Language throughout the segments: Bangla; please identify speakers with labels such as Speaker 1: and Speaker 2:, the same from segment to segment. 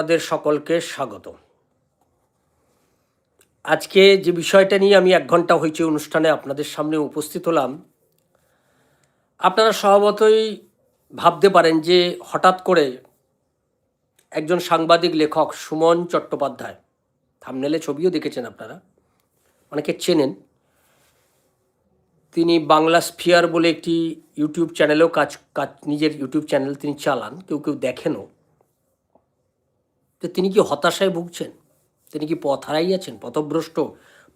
Speaker 1: আপনাদের সকলকে স্বাগত। আজকে যে বিষয়টা নিয়ে আমি এক ঘণ্টা হয়েছে অনুষ্ঠানে আপনাদের সামনে উপস্থিত হলাম, আপনারা স্বভাবতই ভাবতে পারেন যে হঠাৎ করে একজন সাংবাদিক লেখক সুমন চট্টোপাধ্যায় থামনেলে ছবিও দেখেছেন আপনারা, অনেকে চেনেন। তিনি বাংলা স্ফিয়ার বলে একটি ইউটিউব চ্যানেলেও কাজ কাজ, নিজের ইউটিউব চ্যানেল তিনি চালান, কেউ কেউ দেখেনও। তো তিনি কি হতাশায় ভুগছেন? তিনি কি পথ হারাইয়াছেন? পথভ্রষ্ট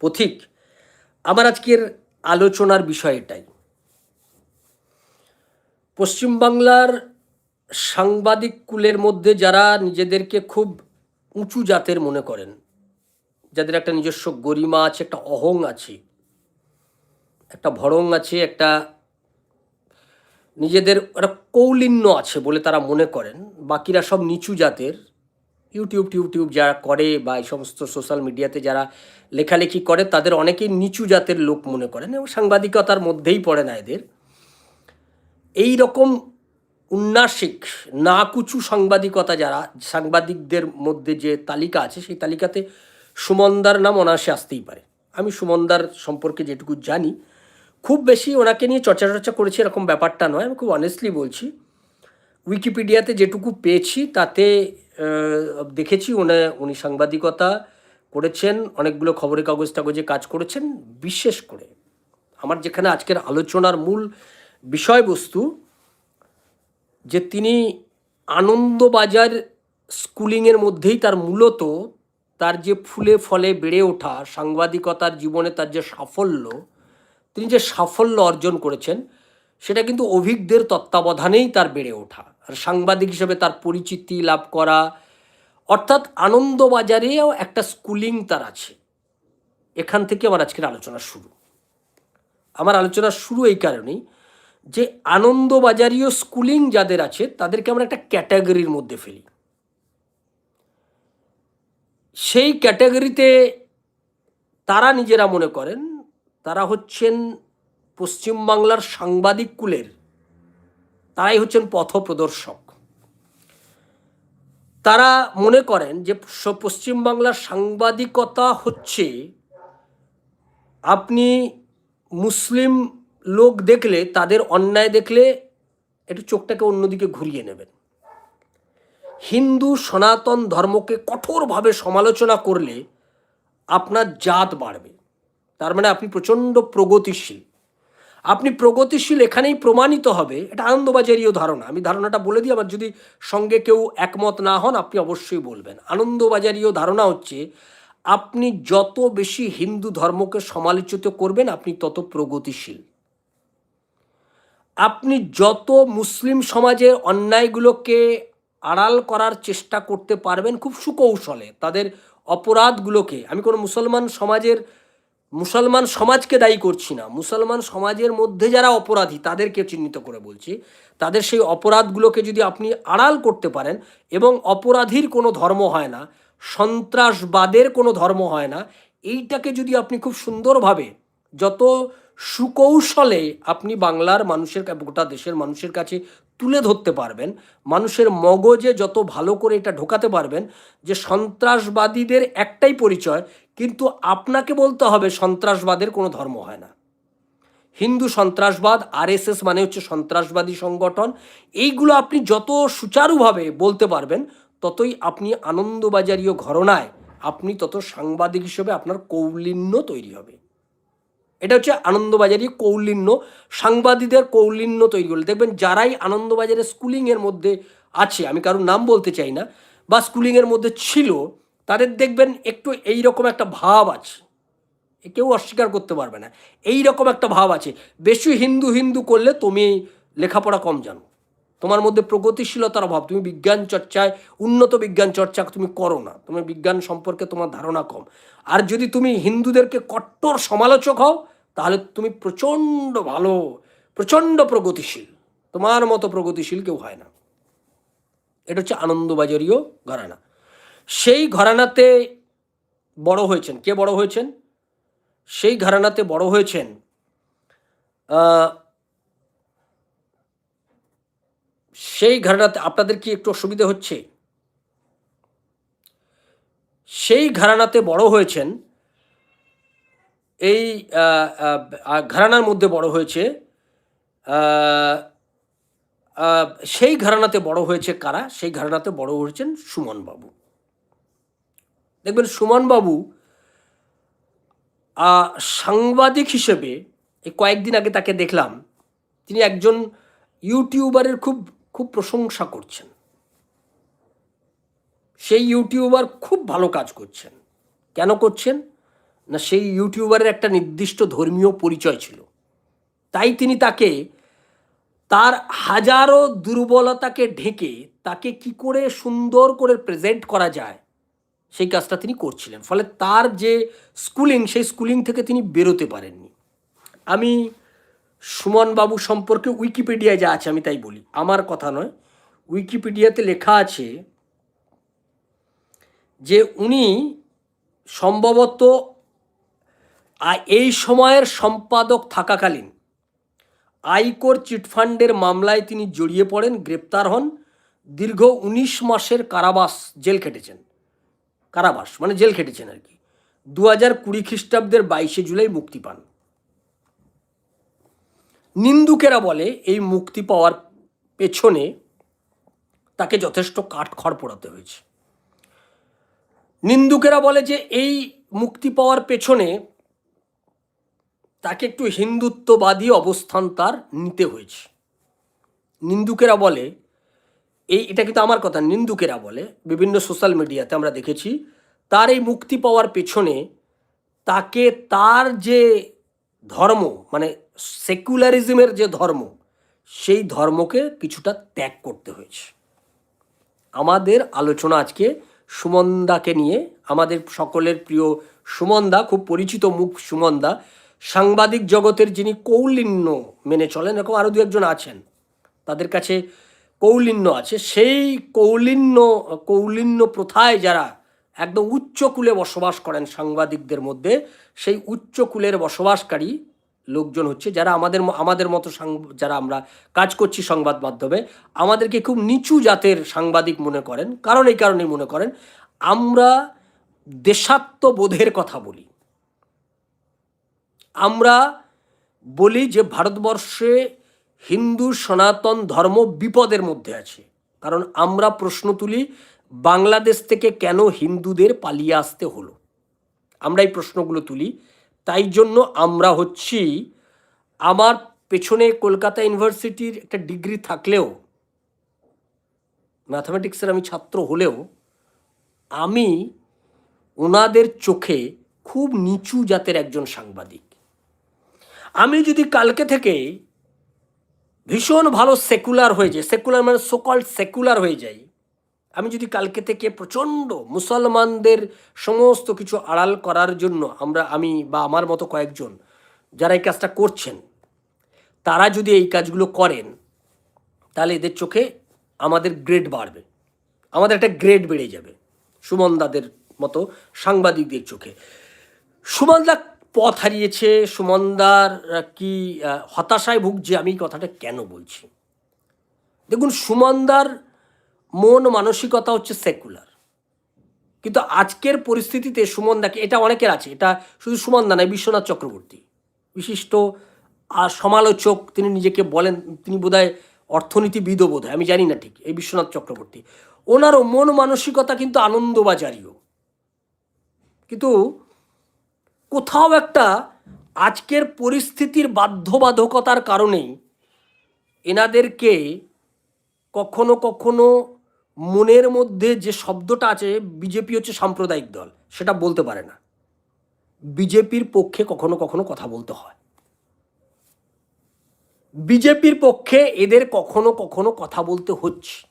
Speaker 1: পথিক? আমার আজকের আলোচনার বিষয় এটাই। পশ্চিমবাংলার সাংবাদিক কুলের মধ্যে যারা নিজেদেরকে খুব উঁচু জাতের মনে করেন, যাদের একটা নিজস্ব গরিমা আছে, একটা অহং আছে, একটা ভরং আছে, একটা নিজেদের একটা কৌলিন্য আছে বলে তারা মনে করেন, বাকিরা সব নিচু জাতের ইউটিউব টিউটিউব যারা করে বা এই সমস্ত সোশ্যাল মিডিয়াতে যারা লেখালেখি করে, তাদের অনেকেই নিচু জাতের লোক মনে করেন এবং সাংবাদিকতার মধ্যেই পড়ে না এদের। এই রকম উন্নাসিক না কুচু সাংবাদিকতা যারা, সাংবাদিকদের মধ্যে যে তালিকা আছে, সেই তালিকাতে সুমনদার নাম অনায়াসে আসতেই পারে। আমি সুমনদার সম্পর্কে যেটুকু জানি, খুব বেশি ওনাকে নিয়ে চর্চা চর্চা করেছি এরকম ব্যাপারটা নয়, আমি খুব অনেস্টলি বলছি। উইকিপিডিয়াতে যেটুকু পেয়েছি, তাতে দেখেছি, উনি উনি সাংবাদিকতা করেছেন, অনেকগুলো খবরের কাগজ টাগজে কাজ করেছেন, বিশেষ করে আমার যেখানে আজকের আলোচনার মূল বিষয়বস্তু, যে তিনি আনন্দবাজার স্কুলিংয়ের মধ্যেই তার মূলত তার যে ফুলে ফলে বেড়ে ওঠা সাংবাদিকতার জীবনে তার যে সাফল্য, তিনি যে সাফল্য অর্জন করেছেন, সেটা কিন্তু অভিজ্ঞদের তত্ত্বাবধানেই তার বেড়ে ওঠা। সাংবাদিক হিসেবে তার পরিচিতি লাভ করা, অর্থাৎ আনন্দবাজারেও একটা স্কুলিং তার আছে। এখান থেকে আমার আজকের আলোচনা শুরু। আমার আলোচনা শুরু এই কারণেই যে আনন্দবাজারীয় স্কুলিং যাদের আছে, তাদেরকে আমরা একটা ক্যাটাগরির মধ্যে ফেলি। সেই ক্যাটাগরিতে তারা নিজেরা মনে করেন, তারা হচ্ছেন পশ্চিমবাংলার সাংবাদিক কুলের। তারাই হচ্ছেন পথপ্রদর্শক। তারা মনে করেন যে পশ্চিমবাংলার সাংবাদিকতা হচ্ছে আপনি মুসলিম লোক দেখলে, তাদের অন্যায় দেখলে একটু চোখটাকে অন্যদিকে ঘুরিয়ে নেবেন। হিন্দু সনাতন ধর্মকে কঠোরভাবে সমালোচনা করলে আপনার জাত বাড়বে। তার মানে আপনি প্রচণ্ড প্রগতিশীল। আপনি প্রগতিশীল এখানেই প্রমাণিত হবে। এটা আনন্দবাজারীয় ধারণা। আমি ধারণাটা বলে দিই, আমার যদি সঙ্গে কেউ একমত না হন, আপনি অবশ্যই বলবেন। আনন্দবাজারীয় ধারণা হচ্ছে, আপনি যত বেশি হিন্দু ধর্মকে সমালোচিত করবেন, আপনি তত প্রগতিশীল। আপনি যত মুসলিম সমাজের অন্যায়গুলোকে আড়াল করার চেষ্টা করতে পারবেন, খুব সুকৌশলে তাদের অপরাধগুলোকে। আমি কোনো মুসলমান সমাজের মুসলমান সমাজকে দায়ী করছি না। মুসলমান সমাজের মধ্যে যারা অপরাধী, তাদেরকে চিহ্নিত করে বলছি। তাদের সেই অপরাধগুলোকে যদি আপনি আড়াল করতে পারেন এবং অপরাধীর কোনো ধর্ম হয় না, সন্ত্রাসবাদের কোনো ধর্ম হয় না, এইটাকে যদি আপনি খুব সুন্দরভাবে যত সুকৌশলে আপনি বাংলার মানুষের গোটা দেশের মানুষের কাছে তুলে ধরতে পারবেন। মানুষের মগজে যত ভালো করে এটা ঢোকাতে পারবেন যে সন্ত্রাসবাদীদের একটাই পরিচয়, কিন্তু আপনাকে বলতে হবে সন্ত্রাসবাদের কোনো ধর্ম হয় না। হিন্দু সন্ত্রাসবাদ, আরএসএস মানে হচ্ছে সন্ত্রাসবাদী সংগঠন। এইগুলো আপনি যত সুচারুভাবে বলতে পারবেন, ততই আপনি আনন্দবাজারীয় ঘরনায়, আপনি তত সাংবাদিক হিসেবে আপনার কৌলিন্য তৈরি হবে। এটা হচ্ছে আনন্দবাজারি কৌলিন্য। সাংবাদিকদের কৌলিন্য তৈরি করলে। দেখবেন যারাই আনন্দবাজারের স্কুলিংয়ের মধ্যে আছে, আমি কারোর নাম বলতে চাই না, বা স্কুলিংয়ের মধ্যে ছিল, তাদের দেখবেন একটু এই রকম একটা ভাব আছে। কেউ অস্বীকার করতে পারবে না। এই রকম একটা ভাব আছে। বেশি হিন্দু হিন্দু করলে তুমি লেখাপড়া কম জানো। তোমার মধ্যে প্রগতিশীলতার অভাব। তুমি বিজ্ঞান চর্চায়, উন্নত বিজ্ঞান চর্চা তুমি করো না। তুমি বিজ্ঞান সম্পর্কে তোমার ধারণা কম। আর যদি তুমি হিন্দুদেরকে কট্টর সমালোচক হও তাহলে তুমি প্রচণ্ড ভালো, প্রচণ্ড প্রগতিশীল। তোমার মতো প্রগতিশীল কেউ হয় না। এটা হচ্ছে আনন্দবাজারীয় ঘরানা। সেই ঘরানাতে বড় হয়েছেন। কে বড় হয়েছেন? সেই ঘরানাতে বড় হয়েছেন সেই ঘরানাতে আপনাদের কি একটু অসুবিধা হচ্ছে? সেই ঘরানাতে বড় হয়েছেন এই ঘরানার মধ্যে বড় হয়েছে সেই ঘরানাতে বড় হয়েছে কারা? সেই ঘরানাতে বড় হয়েছেন সুমন বাবু দেখবেন সুমন বাবু সাংবাদিক হিসেবে, এই কয়েকদিন আগে তাকে দেখলাম, তিনি একজন ইউটিউবারের খুব খুব প্রশংসা করছেন। সেই ইউটিউবার খুব ভালো কাজ করছেন। কেন করছেন? না, সেই ইউটিউবারের একটা নির্দিষ্ট ধর্মীয় পরিচয় ছিল। তাই তিনি তাকে, তার হাজারো দুর্বলতাকে ঢেকে তাকে কি করে সুন্দর করে প্রেজেন্ট করা যায়, সেই কাজটা তিনি করছিলেন। ফলে তার যে স্কুলিং সেই স্কুলিং থেকে তিনি বেরোতে পারেননি। আমি সুমন বাবু সম্পর্কে উইকিপিডিয়ায় যা আছে আমি তাই বলি। আমার কথা নয়, উইকিপিডিয়াতে লেখা আছে যে উনি সম্ভবত এই সময়ের সম্পাদক থাকাকালীন আয়কর চিটফান্ডের মামলায় তিনি জড়িয়ে পড়েন, গ্রেপ্তার হন, দীর্ঘ উনিশ মাসের কারাবাস জেল খেটেছেন। কারাবাস মানে জেল খেটেছেন আর কি। দু হাজার কুড়ি খ্রিস্টাব্দের বাইশে জুলাই মুক্তি পান। নিন্দুকেরা বলে এই মুক্তি পাওয়ার পেছনে তাকে যথেষ্ট কাঠখড় পোড়াতে হয়েছে। নিন্দুকেরা বলে যে এই মুক্তি পাওয়ার পেছনে তাকে একটু হিন্দুত্ববাদী অবস্থান তার নিতে হয়েছে। নিন্দুকেরা বলে, এই এটা কিন্তু আমার কথা, নিন্দুকেরা বলে, বিভিন্ন সোশ্যাল মিডিয়াতে আমরা দেখেছি, তার এই মুক্তি পাওয়ার পেছনে তাকে তার যে ধর্ম মানে সেকুলারিজমের যে ধর্ম, সেই ধর্মকে কিছুটা ত্যাগ করতে হয়েছে। আমাদের আলোচনা আজকে সুমনদাকে নিয়ে, আমাদের সকলের প্রিয় সুমনদা, খুব পরিচিত মুখ সুমনদা সাংবাদিক জগতের যিনি কৌলিন্য মেনে চলেন এরকম আরও দু একজন আছেন, তাদের কাছে কৌলিন্য আছে। সেই কৌলিন্য কৌলিন্য প্রথায় যারা একদম উচ্চকুলে বসবাস করেন সাংবাদিকদের মধ্যে, সেই উচ্চকুলের বসবাসকারী লোকজন হচ্ছে যারা আমাদের আমাদের মতো যারা আমরা কাজ করছি সংবাদ মাধ্যমে, আমাদেরকে খুব নিচু জাতের সাংবাদিক মনে করেন। কারণ এই কারণেই মনে করেন, আমরা দেশাত্মবোধের কথা বলি। আমরা বলি যে ভারতবর্ষে হিন্দু সনাতন ধর্ম বিপদের মধ্যে আছে। কারণ আমরা প্রশ্ন তুলি, বাংলাদেশ থেকে কেন হিন্দুদের পালিয়ে আসতে হলো? আমরা এই প্রশ্নগুলো তুলি। তাই জন্য আমরা হচ্ছি, আমার পেছনে কলকাতা ইউনিভার্সিটির একটা ডিগ্রি থাকলেও, ম্যাথামেটিক্সের আমি ছাত্র হলেও, আমি ওনাদের চোখে খুব নিচু জাতের একজন সাংবাদিক। আমি যদি কালকে থেকে ভীষণ ভালো সেকুলার হয়ে যাই সেকুলার মানে সোকল সেকুলার হয়ে যাই, আমি যদি কালকে থেকে প্রচণ্ড মুসলমানদের সমস্ত কিছু আড়াল করার জন্য আমরা, আমি বা আমার মতো কয়েকজন যারা এই কাজটা করছেন, তারা যদি এই কাজগুলো করেন, তাহলে এদের চোখে আমাদের গ্রেড বাড়বে। আমাদের একটা গ্রেড বেড়ে যাবে, সুমনদাদের মতো সাংবাদিকদের চোখে। সুমনদা পথ হারিয়েছে সুমনদার কি হতাশায় ভুগছে, আমি কথাটা কেন বলছি? দেখুন, সুমনদার মন মানসিকতা হচ্ছে সেকুলার কিন্তু আজকের পরিস্থিতিতে সুমনদাকে, এটা অনেকের আছে, এটা শুধু সুমনদা নয়, বিশ্বনাথ চক্রবর্তী। বিশিষ্ট আর সমালোচক, তিনি নিজেকে বলেন, তিনি বোধহয় অর্থনীতিবিদও বোধ আমি জানি না ঠিক, এই বিশ্বনাথ চক্রবর্তী। ওনারও মন মানসিকতা কিন্তু আনন্দবাজারিও। কিন্তু কোথাও একটা আজকের পরিস্থিতির বাধ্যবাধকতার কারণেই এনাদেরকে কখনো কখনো মনের মধ্যে যে শব্দটা আছে, বিজেপি হচ্ছে সাম্প্রদায়িক দল, সেটা বলতে পারে না। বিজেপির পক্ষে কখনো কখনো কথা বলতে হয়। বিজেপির পক্ষে এদের কখনো কখনো কথা বলতে হচ্ছে।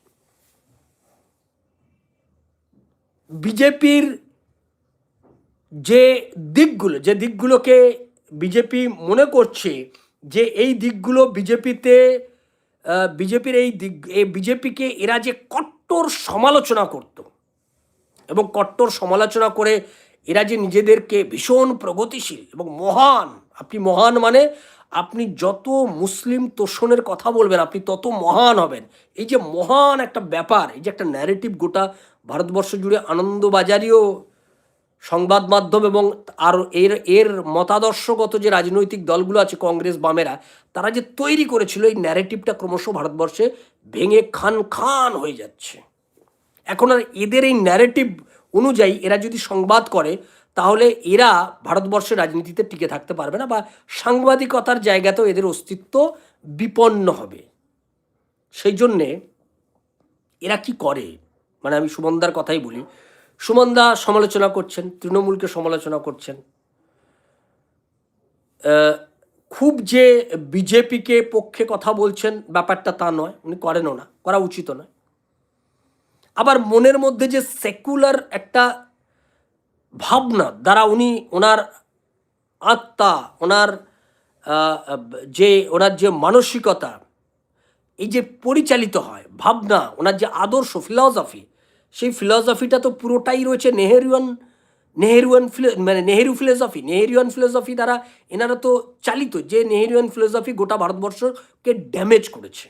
Speaker 1: বিজেপির যে দিকগুলো, যে দিকগুলোকে বিজেপি মনে করছে যে এই দিকগুলো বিজেপিতে বিজেপির এই দিক, এই বিজেপিকে এরা যে কট্টর সমালোচনা করত এবং কট্টর সমালোচনা করে এরা যে নিজেদেরকে ভীষণ প্রগতিশীল এবং মহান, আপনি মহান মানে আপনি যত মুসলিম তোষণের কথা বলবেন, আপনি তত মহান হবেন। এই যে মহান একটা ব্যাপার, এই যে একটা ন্যারেটিভ গোটা ভারতবর্ষ জুড়ে আনন্দবাজারিও সংবাদ মাধ্যম এবং আর এর এর মতাদর্শগত যে রাজনৈতিক দলগুলো আছে কংগ্রেস, বামেরা, তারা যে তৈরি করেছিল এই ন্যারেটিভটা ক্রমশ ভারতবর্ষে ভেঙে খান খান হয়ে যাচ্ছে। এখন আর এদের এই ন্যারেটিভ অনুযায়ী এরা যদি সংবাদ করে, তাহলে এরা ভারতবর্ষের রাজনীতিতে টিকে থাকতে পারবে না বা সাংবাদিকতার জায়গাতেও এদের অস্তিত্ব বিপন্ন হবে। সেই জন্যে এরা কি করে? মানে আমি সুমনদার কথাই বলি সুমনদা সমালোচনা করছেন, তৃণমূলকে সমালোচনা করছেন। খুব যে বিজেপিকে পক্ষে কথা বলছেন ব্যাপারটা তা নয়, উনি করেনও না, করা উচিত নয়। আবার মনের মধ্যে যে সেকুলার একটা ভাবনা, দ্বারা উনি ওনার আত্মা, ওনার যে ওনার যে মানসিকতা, এই যে পরিচালিত হয়, ভাবনা, ওনার যে আদর্শ ফিলসফি সেই ফিলসফিটা তো পুরোটাই রয়েছে নেহেরুয়ান নেহেরুয়ান মানে নেহেরু ফিলসফি নেহেরুয়ান ফিলসফি দ্বারা এনারা তো চালিত, যে নেহেরুয়ান ফিলসফি গোটা ভারতবর্ষকে ড্যামেজ করেছে।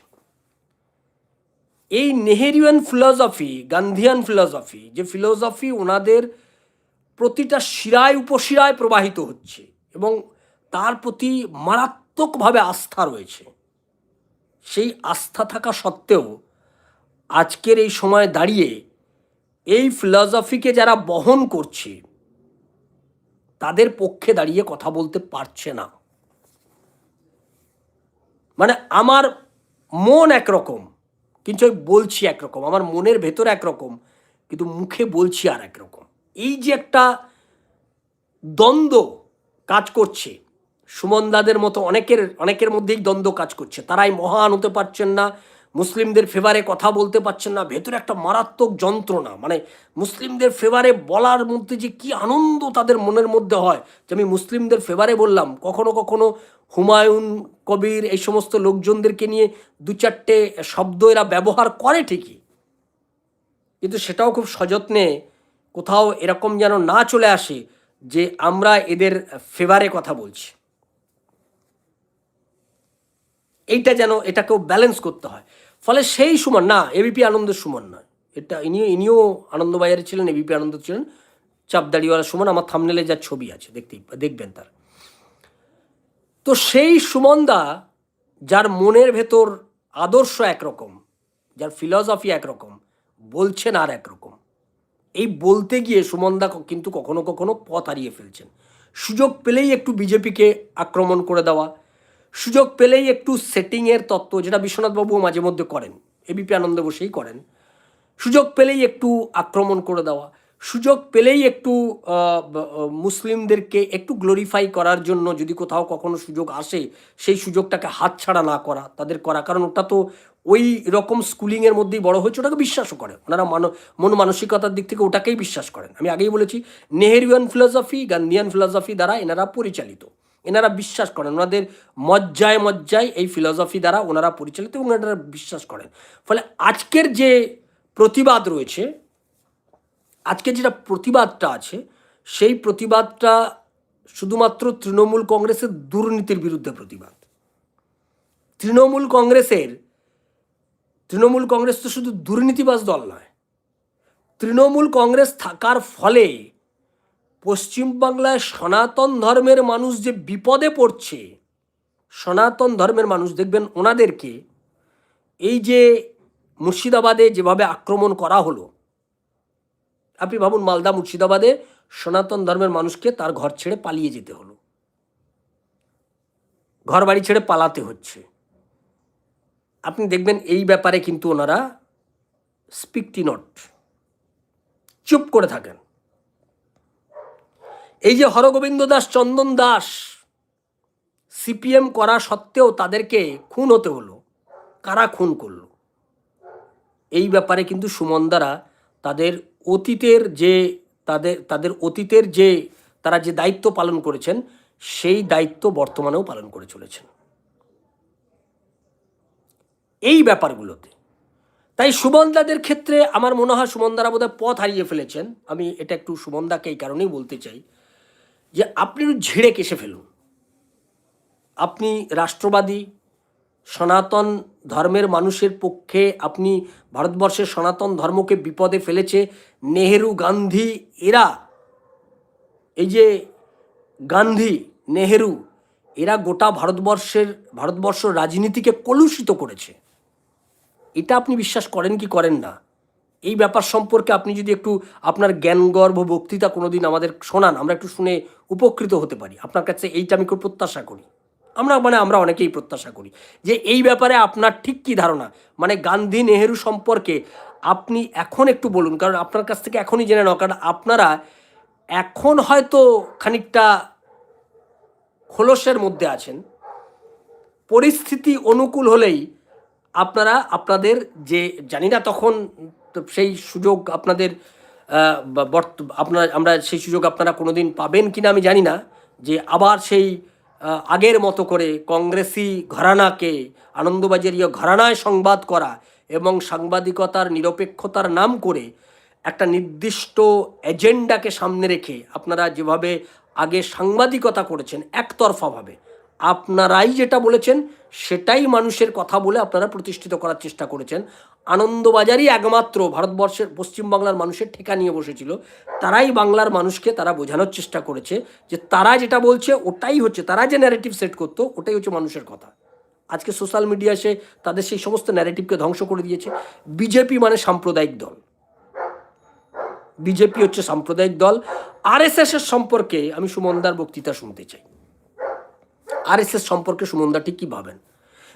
Speaker 1: এই নেহেরিয়ান ফিলসফি গান্ধিয়ান ফিলসফি যে ফিলসফি ওনাদের প্রতিটা শিরায় উপশিরায় প্রবাহিত হচ্ছে এবং তার প্রতি মারাত্মকভাবে আস্থা রয়েছে। সেই আস্থা থাকা সত্ত্বেও আজকের এই সময় দাঁড়িয়ে এই ফিলসফিকে যারা বহন করছে, তাদের পক্ষে দাঁড়িয়ে কথা বলতে পারছে না। মানে আমার মন একরকম, কিন্তু আমি বলছি একরকম, আমার মনের ভেতর একরকম, কিন্তু মুখে বলছি আর একরকম। এই যে একটা দ্বন্দ্ব কাজ করছে সুমনদাদের মতো অনেকের অনেকের মধ্যেই দ্বন্দ্ব কাজ করছে, তারাই মহান হতে পারছেন না মুসলিমদের ফেভারে কথা বলতে পারছেন না, ভেতরে একটা মারাত্মক যন্ত্রণা। মানে মুসলিমদের ফেভারে বলার মধ্যে যে কি আনন্দ তাদের মনের মধ্যে হয়, যে আমি মুসলিমদের ফেভারে বললাম। কখনো কখনো হুমায়ুন কবির এই সমস্ত লোকজনদেরকে নিয়ে দু চারটে শব্দ এরা ব্যবহার করে ঠিকই। কিন্তু সেটাও খুব সযত্নে কোথাও এরকম যেন না চলে আসে যে আমরা এদের ফেভারে কথা বলছি। এইটা যেন এটাকেও ব্যালেন্স করতে হয়। ফলে সেই সুমন, না এবিপি আনন্দের সুমন নয়। এটা ইনিও ইনিও আনন্দবাজারে ছিলেন এবিপি আনন্দ ছিলেন। চাপদাড়িওয়ালা সুমন, আমার থামনেলে যার ছবি আছে, দেখতেই, দেখবেন তার। তো সেই সুমনদা, যার মনের ভেতর আদর্শ একরকম, যার ফিলসফি একরকম, বলছেন আর একরকম। এই বলতে গিয়ে সুমনদা কিন্তু কখনো কখনো পথ হারিয়ে ফেলছেন। সুযোগ পেলেই একটু বিজেপিকে আক্রমণ করে দেওয়া সুযোগ পেলেই একটু সেটিংয়ের তত্ত্ব যেটা বিশ্বনাথবাবুও মাঝে মধ্যে করেন এবিপি আনন্দে বসেই করেন। সুযোগ পেলেই একটু আক্রমণ করে দেওয়া, সুযোগ পেলেই একটু মুসলিমদেরকে একটু গ্লোরিফাই করার জন্য যদি কোথাও কখনো সুযোগ আসে, সেই সুযোগটাকে হাতছাড়া না করা, তাদের করা। কারণ ওটা তো ওই রকম স্কুলিংয়ের মধ্যেই বড় হয়েছে, ওটাকে বিশ্বাসও করে। ওনারা মানো, মন মানসিকতার দিক থেকে ওটাকেই বিশ্বাস করেন। আমি আগেই বলেছি নেহেরুয়ান ফিলসফি গান্ধিয়ান ফিলসফি দ্বারা এনারা পরিচালিত। এনারা বিশ্বাস করেন, ওনাদের মজ্জায় মজ্জায় এই ফিলসফি দ্বারা ওনারা পরিচালিত এবং এনারা বিশ্বাস করেন। ফলে আজকের যে প্রতিবাদ রয়েছে, আজকে যেটা প্রতিবাদটা আছে, সেই প্রতিবাদটা শুধুমাত্র তৃণমূল কংগ্রেসের দুর্নীতির বিরুদ্ধে প্রতিবাদ। তৃণমূল কংগ্রেসের, তৃণমূল কংগ্রেস তো শুধু দুর্নীতিবাজ দল নয়, তৃণমূল কংগ্রেস থাকার ফলে পশ্চিমবাংলায় সনাতন ধর্মের মানুষ যে বিপদে পড়ছে, সনাতন ধর্মের মানুষ দেখবেন ওনাদেরকে এই যে মুর্শিদাবাদে যেভাবে আক্রমণ করা হলো, আপনি ভাবুন মালদা, মুর্শিদাবাদে সনাতন ধর্মের মানুষকে তার ঘর ছেড়ে পালিয়ে যেতে হলো। ঘর বাড়ি ছেড়ে পালাতে হচ্ছে। আপনি দেখবেন এই ব্যাপারে কিন্তু ওনারা স্পিকটি নট, চুপ করে থাকেন। এই যে হরগোবিন্দ দাস, চন্দন দাস, সিপিএম করা সত্ত্বেও তাদেরকে খুন হতে হলো। কারা খুন করল? এই ব্যাপারে কিন্তু সুমনদারা তাদের অতীতের যে, তাদের তাদের অতীতের যে, তারা যে দায়িত্ব পালন করেছেন, সেই দায়িত্ব বর্তমানেও পালন করে চলেছেন। এই ব্যাপারগুলোতে। তাই সুমনদাদের ক্ষেত্রে আমার মনে হয় সুমনদারা বোধহয় পথ হারিয়ে ফেলেছেন। আমি এটা একটু সুমনদাকে এই কারণেই বলতে চাই যে আপনি ঝেড়ে কেসে ফেলুন। আপনি রাষ্ট্রবাদী, সনাতন ধর্মের মানুষের পক্ষে আপনি ভারতবর্ষের সনাতন ধর্মকে বিপদে ফেলেছে, নেহেরু গান্ধী এরা, এই যে গান্ধী, নেহেরু, এরা গোটা ভারতবর্ষের, ভারতবর্ষ রাজনীতিকে কলুষিত করেছে। এটা আপনি বিশ্বাস করেন কি করেন না? এই ব্যাপার সম্পর্কে আপনি যদি একটু আপনার জ্ঞানগর্ভ বক্তৃতা কোনোদিন আমাদের শোনান, আমরা একটু শুনে উপকৃত হতে পারি। আপনার কাছে এইটা আমি খুব প্রত্যাশা করি। আমরা মানে আমরা অনেকেই প্রত্যাশা করি যে এই ব্যাপারে আপনার ঠিক কী ধারণা? মানে গান্ধী নেহেরু সম্পর্কে আপনি এখন একটু বলুন, কারণ আপনার কাছ থেকে এখনই জেনে নাও, কারণ আপনারা এখন হয়তো খানিকটা খোলসের মধ্যে আছেন। পরিস্থিতি অনুকূল হলেই আপনারা, আপনাদের যে, জানি না তখন সেই সুযোগ আপনাদের বর্ত- আপনার, আমরা সেই সুযোগ আপনারা কোনোদিন পাবেন কি না আমি জানি না, যে আবার সেই আগের মতো করে কংগ্রেসি ঘরানাকে, আনন্দবাজারীয় ঘরানায় সংবাদ করা এবং সাংবাদিকতার নিরপেক্ষতার নাম করে একটা নির্দিষ্ট এজেন্ডাকে সামনে রেখে আপনারা যেভাবে আগে সাংবাদিকতা করেছেন একতরফাভাবে, আপনারাই যেটা বলেছেন সেটাই মানুষের কথা বলে আপনারা প্রতিষ্ঠিত করার চেষ্টা করেছেন। আনন্দবাজারই একমাত্র ভারতবর্ষের, পশ্চিমবাংলার মানুষের ঠেকা নিয়ে বসেছিল। তারাই বাংলার মানুষকে তারা বোঝানোর চেষ্টা করেছে যে তারা যেটা বলছে ওটাই হচ্ছে, তারা যে ন্যারেটিভ সেট করতো ওটাই হচ্ছে মানুষের কথা। আজকে সোশ্যাল মিডিয়া এসে তাদের সেই সমস্ত ন্যারেটিভকে ধ্বংস করে দিয়েছে। বিজেপি মানে সাম্প্রদায়িক দল। বিজেপি হচ্ছে সাম্প্রদায়িক দল। আরএসএস এর সম্পর্কে আমি সুমনদার বক্তৃতা শুনতে চাই। আরএসএস সম্পর্কে সুমনদা ঠিক কী ভাবেন।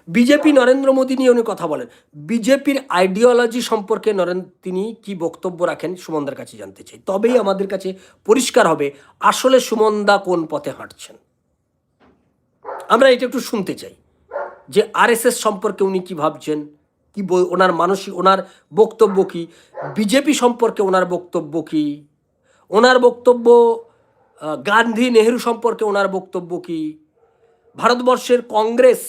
Speaker 1: বিজেপি নরেন্দ্র মোদী নিয়ে উনি কথা বলেন। বিজেপির আইডিওলজি সম্পর্কে নরেন্দ্র তিনি কি বক্তব্য রাখেন সুমনদার কাছে জানতে চাই। তবেই আমাদের কাছে পরিষ্কার হবে আসলে সুমনদা কোন পথে হাঁটছেন। আমরা এটা একটু শুনতে চাই যে আরএসএস সম্পর্কে উনি কি ভাবছেন, কি ওনার মানসিক, ওনার বক্তব্য কি? বিজেপি সম্পর্কে ওনার বক্তব্য কি? ওনার বক্তব্য গান্ধী নেহেরু সম্পর্কে ওনার বক্তব্য কি? ভারতবর্ষের কংগ্রেস,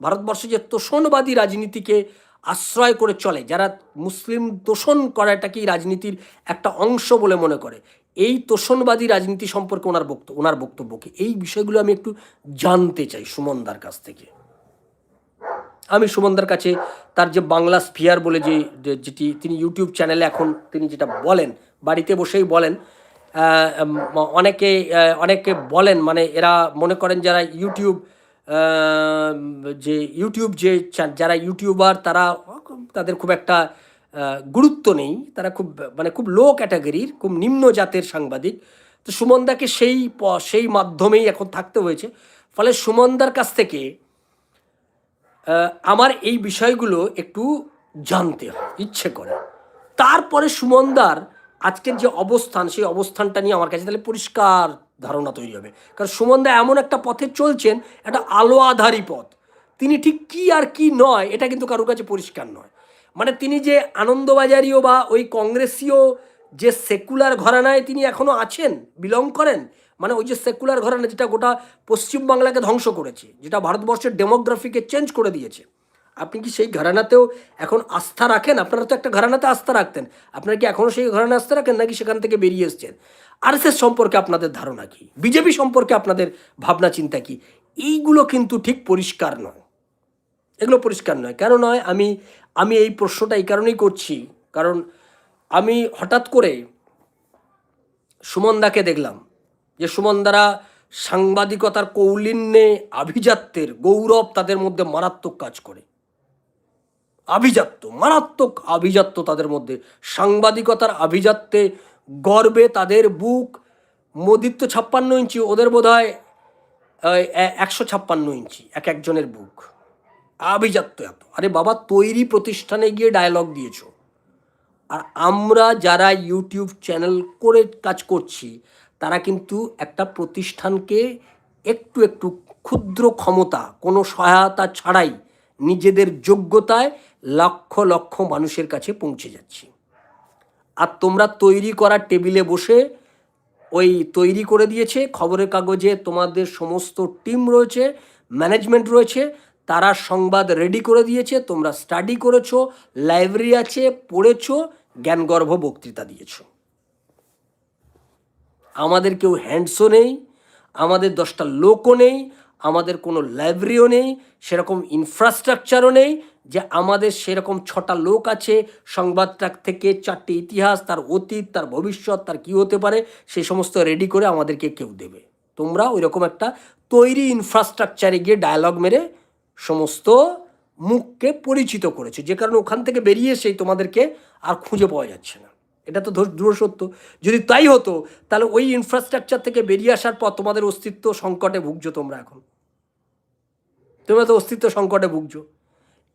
Speaker 1: ভারতবর্ষে যে তোষণবাদী রাজনীতিকে আশ্রয় করে চলে, যারা মুসলিম তোষণ করাটাকেই রাজনীতির একটা অংশ বলে মনে করে, এই তোষণবাদী রাজনীতি সম্পর্কে ওনার বক্তব্য ওনার বক্তব্যকে, এই বিষয়গুলো আমি একটু জানতে চাই সুমনদার কাছ থেকে। আমি সুমনদার কাছে তার যে বাংলা স্পিয়ার বলে যে যেটি তিনি ইউটিউব চ্যানেলে এখন তিনি যেটা বলেন, বাড়িতে বসেই বলেন অনেকে অনেকে বলেন মানে এরা মনে করেন যারা ইউটিউব যে ইউটিউব যে যারা ইউটিউবার তারা তাদের খুব একটা গুরুত্ব নেই। তারা খুব মানে খুব লো ক্যাটাগরির খুব নিম্ন জাতের সাংবাদিক। তো সুমনদাকে সেই সেই মাধ্যমেই এখন থাকতে হয়েছে। ফলে সুমনদার কাছ থেকে আমার এই বিষয়গুলো একটু জানতে হয়, ইচ্ছে করে। তারপরে সুমনদার আজকের যে অবস্থান, সেই অবস্থানটা নিয়ে আমার কাছে তাহলে পরিষ্কার ধারণা তৈরি হবে। কারণ সুমনদা এমন একটা পথে চলছেন, একটা আলো আধারী পথ। তিনি ঠিক কি আর কি নয়, এটা কিন্তু কারোর কাছে পরিষ্কার নয়। মানে তিনি যে আনন্দবাজারীয় বা ওই কংগ্রেসীয় যে সেকুলার ঘরানায় তিনি এখনও আছেন, বিলং করেন মানে ওই যে সেকুলার ঘরানা যেটা গোটা পশ্চিমবাংলাকে ধ্বংস করেছে, যেটা ভারতবর্ষের ডেমোগ্রাফিকে চেঞ্জ করে দিয়েছে। আপনি কি সেই ঘরানাতেও এখন আস্থা রাখেন? আপনারা তো একটা ঘরানাতে আস্থা রাখতেন। আপনারা কি এখনও সেই ঘরানা আস্থা রাখেন নাকি সেখান থেকে বেরিয়ে এসছেন? আরএসএস সম্পর্কে আপনাদের ধারণা কি? বিজেপি সম্পর্কে আপনাদের ভাবনা, চিন্তা কি? এইগুলো কিন্তু ঠিক পরিষ্কার নয়। এগুলো পরিষ্কার নয়। কেন নয়? আমি আমি এই প্রশ্নটা এই কারণেই করছি। কারণ আমি হঠাৎ করে সুমনদাকে দেখলাম যে সুমনদারা সাংবাদিকতার কৌলিন্যে আভিজাত্যের গৌরব তাদের মধ্যে মারাত্মক কাজ করে। আভিজাত্য, মারাত্মক আভিজাত্য তাদের মধ্যে। সাংবাদিকতার আভিজাত্যে গর্বে তাদের বুক মোদির ছাপ্পান্ন ইঞ্চি, ওদের বোধ হয় একশো ছাপ্পান্ন ইঞ্চি, এক একজনের বুক। আভিজাত্য এত। আরে বাবা, তৈরি প্রতিষ্ঠানে গিয়ে ডায়লগ দিয়েছ। আর আমরা যারা ইউটিউব চ্যানেল করে কাজ করছি, তারা কিন্তু একটা প্রতিষ্ঠানকে একটু একটু ক্ষুদ্র ক্ষমতা, কোনো সহায়তা ছাড়াই নিজেদের যোগ্যতায় লক্ষ লক্ষ মানুষের কাছে পৌঁছে যাচ্ছি। আর তোমরা তৈরি করা টেবিলে বসে ওই তৈরি করে দিয়েছে। খবরের কাগজে তোমাদের সমস্ত টিম রয়েছে, ম্যানেজমেন্ট রয়েছে, তারা সংবাদ রেডি করে দিয়েছে, তোমরা স্টাডি করেছ, লাইব্রেরি আছে, পড়েছো, জ্ঞানগর্ভ বক্তৃতা দিয়েছ। আমাদের কেউ হ্যান্ডসও নেই, আমাদের দশটা লোকও নেই, আমাদের কোনো লাইব্রেরিও নেই, সেরকম ইনফ্রাস্ট্রাকচারও নেই যে আমাদের সেরকম ছটা লোক আছে সংবাদটা থেকে চারটে ইতিহাস, তার অতীত, তার ভবিষ্যৎ, তার কী হতে পারে সেই সমস্ত রেডি করে আমাদেরকে কেউ দেবে। তোমরা ওই রকম একটা তৈরি ইনফ্রাস্ট্রাকচারে গিয়ে ডায়ালগ মেরে সমস্ত মুখকে পরিচিত করেছে। যে কারণে ওখান থেকে বেরিয়ে সেই তোমাদেরকে আর খুঁজে পাওয়া যাচ্ছে না। এটা তো দৃঢ় সত্য। যদি তাই হতো, তাহলে ওই ইনফ্রাস্ট্রাকচার থেকে বেরিয়ে আসার পর তোমাদের অস্তিত্ব সংকটে ভুগছো তোমরা এখন। তোমরা তো অস্তিত্ব সংকটে ভুগছো।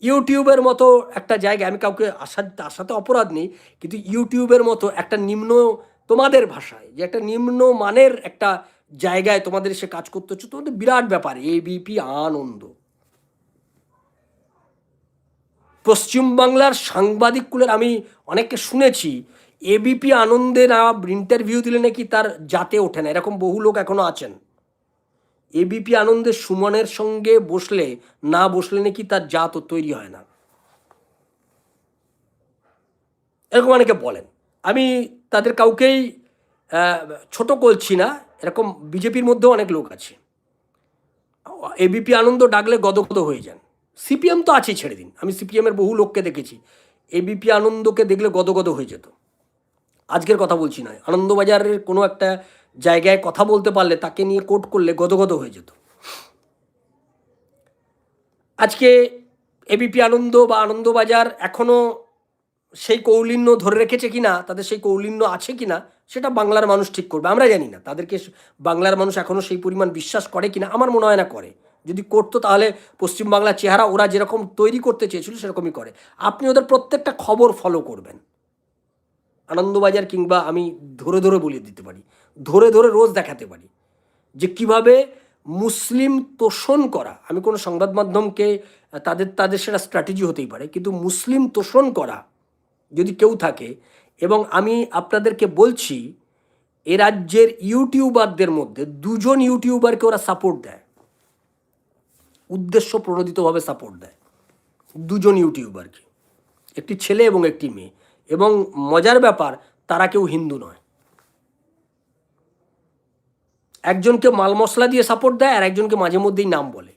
Speaker 1: ইউটিউবের মতো একটা জায়গায়, আমি কাউকে আসার আসাতে অপরাধ নেই, কিন্তু ইউটিউবের মতো একটা নিম্ন তোমাদের ভাষায়, যে একটা নিম্ন মানের একটা জায়গায় তোমাদের সে কাজ করতে হচ্ছে, তোমাদের বিরাট ব্যাপার এবিপি আনন্দ। পশ্চিমবাংলার সাংবাদিককুলের আমি অনেককে শুনেছি এবিপি আনন্দে না ইন্টারভিউ দিলে নাকি তার জাতে ওঠে না, এরকম বহু লোক এখনও আছেন। এবিপি আনন্দের সুমনের সঙ্গে বসলে, না বসলে নাকি তার জাত তৈরি হয় না। এরকম অনেকে বলেন। আমি তাদের কাউকেই ছোট করছি না, এরকম বিজেপির মধ্যেও অনেক লোক আছে। এবিপি আনন্দ ডাকলে গদগদ হয়ে যান। সিপিএম তো আছেই ছেড়ে দিন। আমি সিপিএমের বহু লোককে দেখেছি। এবিপি আনন্দকে দেখলে গদগদ হয়ে যেত। আজকের কথা বলছি না আনন্দবাজারের কোনো একটা জায়গায় কথা বলতে পারলে তাকে নিয়ে কোট করলে গদগদ হয়ে যেত। আজকে এবিপি আনন্দ বা আনন্দবাজার এখনও সেই কৌলিন্য ধরে রেখেছে কিনা, তাদের সেই কৌলিন্য আছে কিনা, সেটা বাংলার মানুষ ঠিক করবে। আমরা জানি না, তাদেরকে বাংলার মানুষ এখনও সেই পরিমাণ বিশ্বাস করে কিনা, আমার মনে হয় না করে। যদি করতো তাহলে পশ্চিমবাংলার চেহারা ওরা যেরকম তৈরি করতে চেয়েছিল সেরকমই করে। আপনি ওদের প্রত্যেকটা খবর ফলো করবেন। আনন্দবাজার কিংবা আমি ধরে ধরে বলিয়ে দিতে পারি। ধরে ধরে রোজ দেখাতে পারি যে কীভাবে মুসলিম তোষণ করা, আমি কোনো সংবাদ মাধ্যমকে, তাদের তাদের সেটা স্ট্র্যাটেজি হতেই পারে, কিন্তু মুসলিম তোষণ করা যদি কেউ থাকে, এবং আমি আপনাদেরকে বলছি, এ রাজ্যের ইউটিউবারদের মধ্যে দুজন ইউটিউবারকে ওরা সাপোর্ট দেয়। উদ্দেশ্য প্রণোদিতভাবে সাপোর্ট দেয়। দুজন ইউটিউবারকে, একটি ছেলে এবং একটি মেয়ে। এবং মজার ব্যাপার, তারা কেউ হিন্দু নয়। একজনকে মাল মশলা দিয়ে সাপোর্ট দেয় আর একজনকে মাঝে মধ্যেই নাম বলে।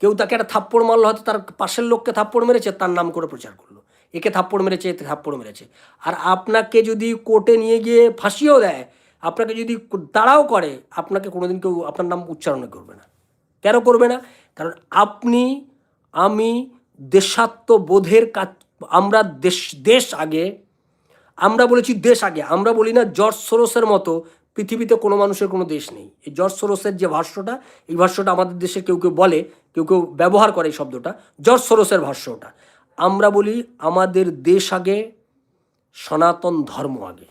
Speaker 1: কেউ তাকে একটা থাপ্পড় মারলো, হয়তো তার পাশের লোককে থাপ্পড় মেরেছে, তার নাম করে প্রচার করল। একে থাপ্পড় মেরেছে এতে থাপ্পড় মেরেছে। আর আপনাকে যদি কোর্টে নিয়ে গিয়ে ফাঁসিয়েও দেয়, আপনাকে যদি তাড়াও করে, আপনাকে কোনোদিন কেউ আপনার নাম উচ্চারণ করবে না। কেন করবে না? কারণ আপনি, আমি দেশাত্মবোধের কাজ, আমরা দেশ দেশ আগে, আমরা বলেছি দেশ আগে, আমরা বলি না জর্জ সোরসের মতো পৃথিবীতে কোনো মানুষের কোনো দেশ নেই। এই জর্জ সোরসের যে ভাষ্যটা, এই ভাষ্যটা আমাদের দেশে কেউ কেউ বলে, কেউ কেউ ব্যবহার করে এই শব্দটা, জর্জ সোরসের ভাষ্যটা। আমরা বলি, আমাদের দেশ আগে, সনাতন ধর্ম আগে।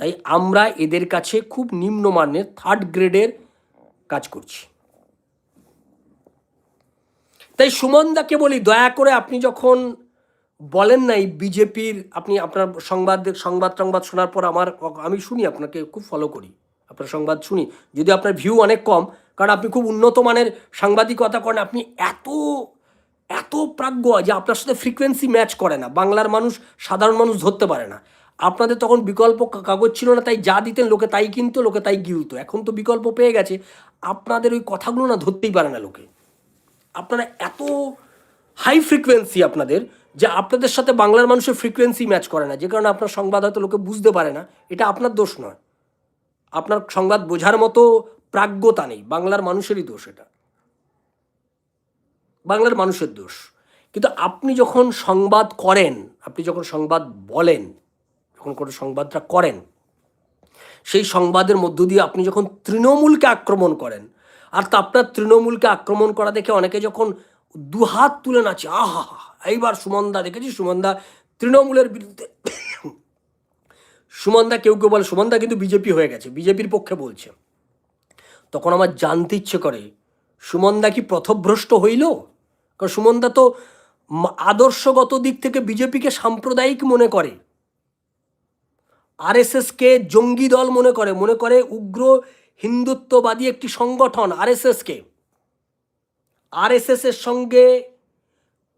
Speaker 1: তাই আমরা এদের কাছে খুব নিম্নমানের থার্ড গ্রেডের কাজ করছি। তাই সুমনদাকে বলি, দয়া করে আপনি যখন বলেন নাই, বিজেপির আপনি আপনার সংবাদ সংবাদ সংবাদ শোনার পর আমার, আমি শুনি আপনাকে, খুব ফলো করি। আপনার সংবাদ শুনি। যদি আপনার ভিউ অনেক কম, কারণ আপনি খুব উন্নত মানের সাংবাদিকতা করেন, আপনি এত এত প্রাজ্ঞ যে আপনার সাথে ফ্রিকোয়েন্সি ম্যাচ করে না। বাংলার মানুষ, সাধারণ মানুষ ধরতে পারে না। আপনাদের তখন বিকল্প কাগজ ছিল না, তাই যা দিতেন লোকে তাই কিনতো, লোকে তাই গিলতো। এখন তো বিকল্প পেয়ে গেছে। আপনাদের ওই কথাগুলো না ধরতেই পারে না লোকে। আপনারা এত হাই ফ্রিকোয়েন্সি আপনাদের যে আপনাদের সাথে বাংলার মানুষের ফ্রিকোয়েন্সি ম্যাচ করে না, যে কারণে আপনার সংবাদ হয়তো লোকে বুঝতে পারে না, এটা আপনার দোষ নয়। আপনার সংবাদ বোঝার মতো প্রাজ্ঞতা নেই, বাংলার মানুষেরই দোষ এটা। বাংলার মানুষের দোষ। কিন্তু আপনি যখন সংবাদ করেন, আপনি যখন সংবাদ বলেন, যখন কোনো সংবাদটা করেন, সেই সংবাদের মধ্য দিয়ে আপনি যখন তৃণমূলকে আক্রমণ করেন, আর তা আপনার তৃণমূলকে আক্রমণ করা দেখে অনেকে যখন দুহাত তুলে নাচে, আহা এইবার সুমনদা দেখেছি সুমনদা তৃণমূলের বিরুদ্ধে সুমনদা কেউ কেউ বলে, সুমনদা কিন্তু বিজেপি হয়ে গেছে, বিজেপির পক্ষে বলছে। তখন আমার জানতে ইচ্ছে করে, সুমনদা কি পথভ্রষ্ট হইল? কারণ সুমনদা তো আদর্শগত দিক থেকে বিজেপিকে সাম্প্রদায়িক মনে করে। আরএসএসকে জঙ্গি দল মনে করে মনে করে উগ্র হিন্দুত্ববাদী একটি সংগঠন, আরএসএসকে। আরএসএস এর সঙ্গে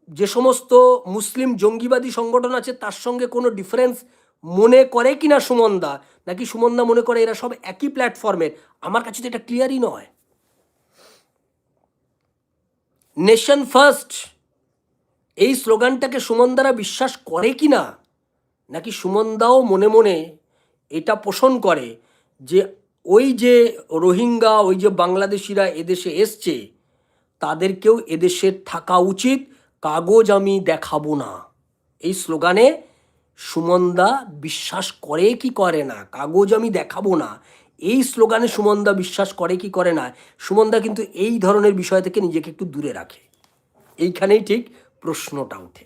Speaker 1: যে সমস্ত মুসলিম জঙ্গিবাদী সংগঠন আছে, তার সঙ্গে কোনো ডিফারেন্স মনে করে কিনা সুমনদা? নাকি সুমনদা মনে করে এরা সব একই প্ল্যাটফর্মের আমার কাছে তো এটা ক্লিয়ারই নয়। নেশন ফার্স্ট এই স্লোগানটাকে সুমনদারা বিশ্বাস করে কি না নাকি সুমনদাও মনে মনে এটা পোষণ করে যে ওই যে রোহিঙ্গা, ওই যে বাংলাদেশিরা এদেশে এসছে, তাদেরকেও এদেশে থাকা উচিত। কাগজ আমি দেখাবো না। এই স্লোগানে সুমনদা বিশ্বাস করে কি করে না? কাগজ আমি দেখাবো না। এই স্লোগানে সুমনদা বিশ্বাস করে কি করে না? সুমনদা কিন্তু এই ধরনের বিষয় থেকে নিজেকে একটু দূরে রাখে। এইখানেই ঠিক প্রশ্নটা ওঠে।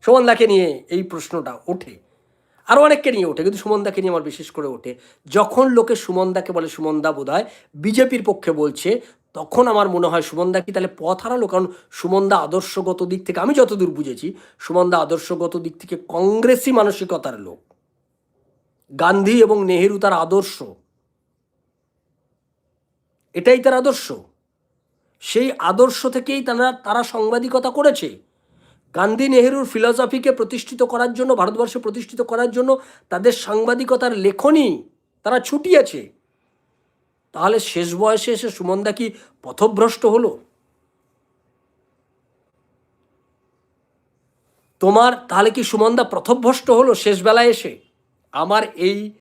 Speaker 1: সুমনদাকে নিয়ে এই প্রশ্নটা ওঠে। আরও অনেককে নিয়ে ওঠে, কিন্তু সুমনদাকে নিয়ে আমার বিশেষ করে ওঠে। যখন লোকে সুমনদাকে বলে, সুমনদা বোধ হয় বিজেপির পক্ষে বলছে তখন আমার মনে হয় সুমনদা কি? তাহলে পথ হারালো? কারণ সুমনদা আদর্শগত দিক থেকে, আমি যতদূর বুঝেছি, সুমনদা আদর্শগত দিক থেকে কংগ্রেসি মানসিকতার লোক। গান্ধী এবং নেহেরু তার আদর্শ। এটাই তার আদর্শ। সেই আদর্শ থেকেই তারা তারা সাংবাদিকতা করেছে। গান্ধী নেহেরুর ফিলসফিকে প্রতিষ্ঠিত করার জন্য, ভারতবর্ষে প্রতিষ্ঠিত করার জন্য তাদের সাংবাদিকতার লেখনী তারা ছুটিয়েছে। তাহলে শেষ বয়সে এসে সুমনদা কি পথভ্রষ্ট হলো? তোমার তাহলে কি সুমনদা পথভ্রষ্ট হলো শেষবেলায় এসে? আমার এই